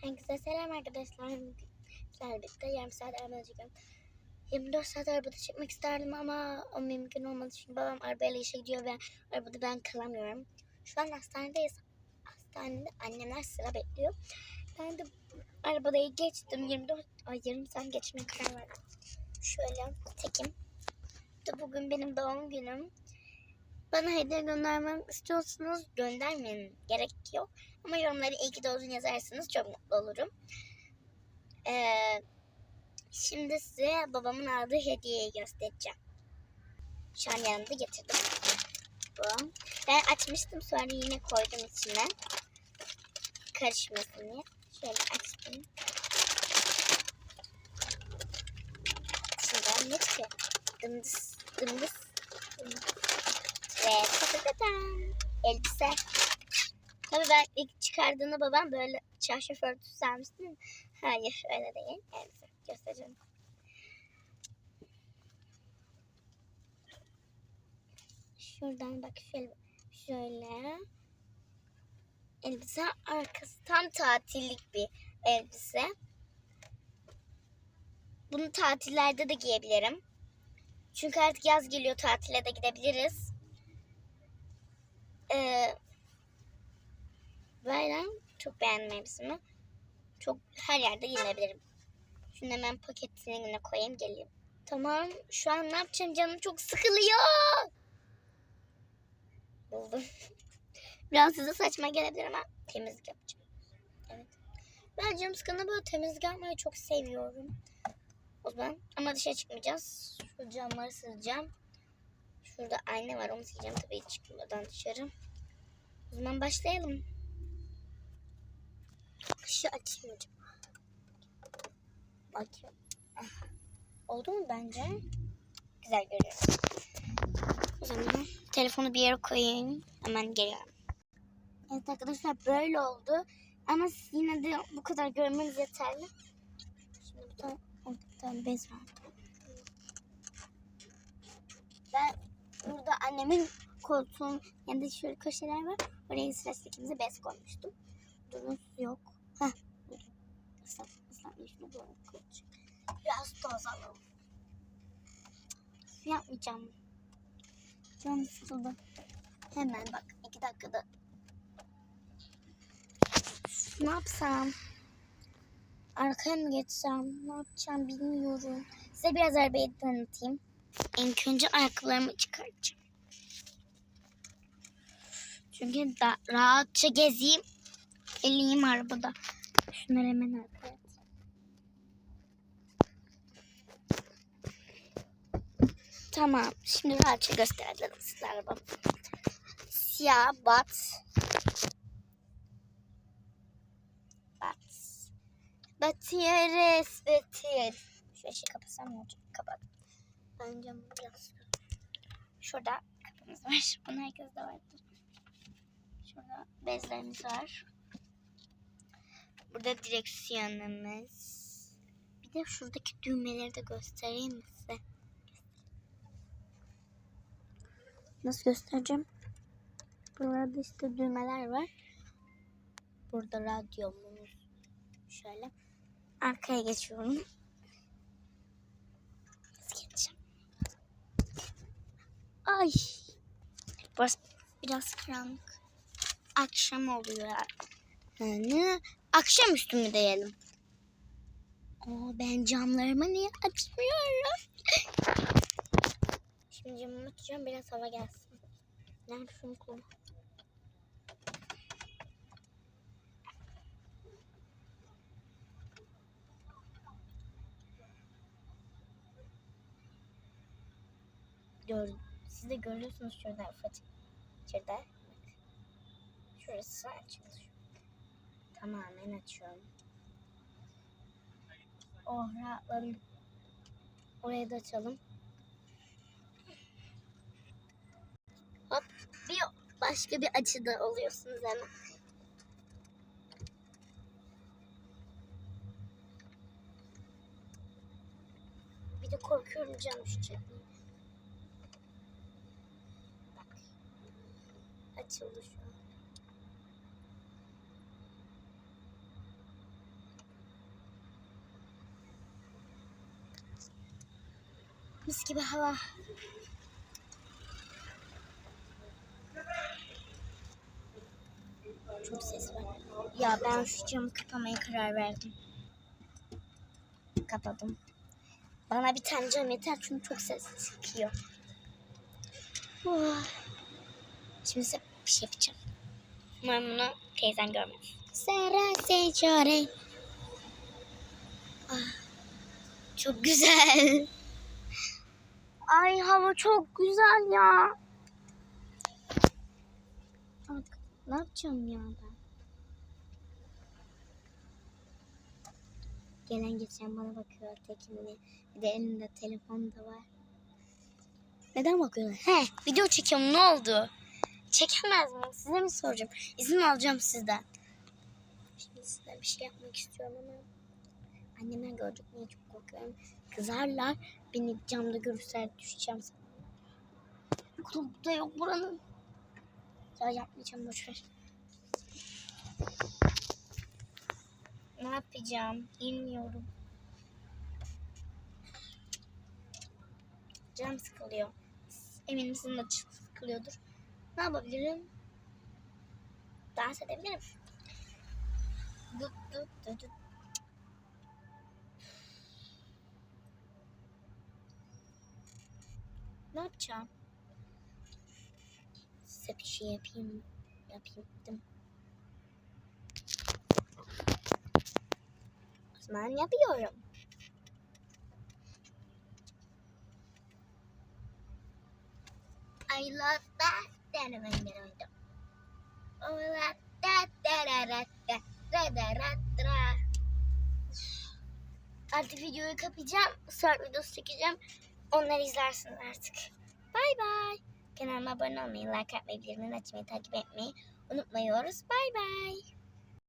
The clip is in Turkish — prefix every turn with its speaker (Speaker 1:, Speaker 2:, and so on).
Speaker 1: Herkese selam arkadaşlar. Sizlerle birlikte yarım saat arabada çekiyorum. 24 saat arabada çekmek isterdim ama o mümkün olmadı çünkü babam arabayla işe gidiyor ve arabada ben kalamıyorum. Şu an hastanedeyiz. Hastanede annemler sıra bekliyor. Ben de arabadayı geçtim. 24 ay yarım saat geçmeye karar verdim. Şöyle tekim. Bugün benim doğum günüm. Bana hediye göndermem istiyorsanız göndermeyin. Gerek yok. Ama yorumları iyi ki doğdun yazarsanız çok mutlu olurum. Ee, şimdi size babamın aldığı hediyeyi göstereceğim. Şu an yanımda getirdim. Bu. Ben açmıştım sonra yine koydum içine. Karışmasın diye. Şöyle açtım. Şuradan ne çıkıyor? Dımdız, dımdız, dımdız. Tadadadam. Elbise. Tabii ben ilk çıkardığında babam böyle çarşaf örtüsü sermişti? Hayır öyle değil. Elbise göstereceğim. Şuradan bak. Şöyle. Elbise arkası tam tatillik bir elbise. Bunu tatillerde de giyebilirim. Çünkü artık yaz geliyor tatile de gidebiliriz. Ee, böyle çok beğendim elbisemi. Çok her yerde giyinebilirim. Şunu hemen paketine yine koyayım geleyim. Tamam şu an ne yapacağım canım çok sıkılıyor. Buldum. Biraz size saçma gelebilir ama temizlik yapacağım. Evet. Ben canım sıkılığında böyle temizlik yapmayı çok seviyorum. O zaman ama dışarı çıkmayacağız. Şu camları sileceğim. Şurada ayna var onu sileceğim tabii çıkmadan dışarı. O zaman başlayalım. Şu açmayacağım. Bakayım. Ah. Oldu mu bence? Güzel görüyorum. O zaman telefonu bir yere koyayım. Hemen geliyorum. Evet arkadaşlar böyle oldu. Ama yine de bu kadar görmeniz yeterli. Şimdi bir tane, bir tane bez var. Ben burada annemin koltuğun yanında şöyle köşeler var. Oraya sıra ikimize bez koymuştum. Durun yok. Heh. Islak, ıslak şunu. Biraz toz alalım. Yapmayacağım. Canım sıkıldı. Hemen bak iki dakikada. Ne yapsam? Arkaya mı geçsem? Ne yapacağım bilmiyorum. Size biraz arabayı tanıtayım. İlk önce ayakkabılarımı çıkartacağım. Çünkü da rahatça gezeyim. Eleyim arabada. Şunları hemen arkaya. Tamam. Şimdi rahatça gösterdim size arabamı. Siyah bat. Bat. Batıyoruz. Batıyoruz. Şu ışığı kapatsam ne olacak? Kapat. Ben camı biraz Şurada kapımız var. Bunu herkes de vardır. Şurada bezlerimiz var. Burada direksiyonumuz. Bir de şuradaki düğmeleri de göstereyim mi size? Nasıl göstereceğim? Buralarda işte düğmeler var. Burada radyomuz. Şöyle. Arkaya geçiyorum. Nasıl geçeceğim? Ay. Burası biraz karanlık. Akşam oluyor. Yani akşam üstü mü diyelim? Oo, ben camlarımı niye açmıyorum? Şimdi camımı açacağım biraz hava gelsin. Nerede şunu kolu? Gör, siz de görüyorsunuz şurada ufacık. Şurada. Bak. Şurası açılır. Tamamen açıyorum. Oh rahatladım. Orayı da açalım. Hop bir başka bir açıda oluyorsunuz hemen. Bir de korkuyorum canım şu çekmeyi. açıldı şu. Mis gibi hava. Çok ses var. Ya ben şu camı kapamaya karar verdim. Kapadım. Bana bir tane cam yeter çünkü çok ses çıkıyor. Oh. Şimdi bir şey yapacağım. Umarım bunu teyzen görmez. Sera seçore. Ah, çok güzel. Ay hava çok güzel ya. Bak ne yapacağım ya ben? Gelen geçen bana bakıyor tekimle. Bir de elinde telefon da var. Neden bakıyorlar? He video çekiyorum ne oldu? Çekemez miyim? Size mi soracağım? İzin alacağım sizden. Şimdi size bir şey yapmak istiyorum ama annemler görecek diye çok korkuyorum. Kızarlar. Beni camda görürse düşeceğim. Kulüp da yok buranın. Ya yapmayacağım boşver. Ne yapacağım bilmiyorum. Canım sıkılıyor. Eminim sizin de sıkılıyordur. Ne yapabilirim? Dans edebilirim. Dut dut dut dut. Ne yapacağım? Size bir şey yapayım. Yapayım dedim. O zaman yapıyorum. I love that. Hadi benimle oynayalım. Olat, da da da da, da da da da. Artık videoyu kapayacağım. Sort videosu çekeceğim. Onları izlersin artık. Bay bay. Kanalıma abone olmayı, like atmayı, bildirimleri açmayı, takip etmeyi unutmayıyoruz. Bay bay.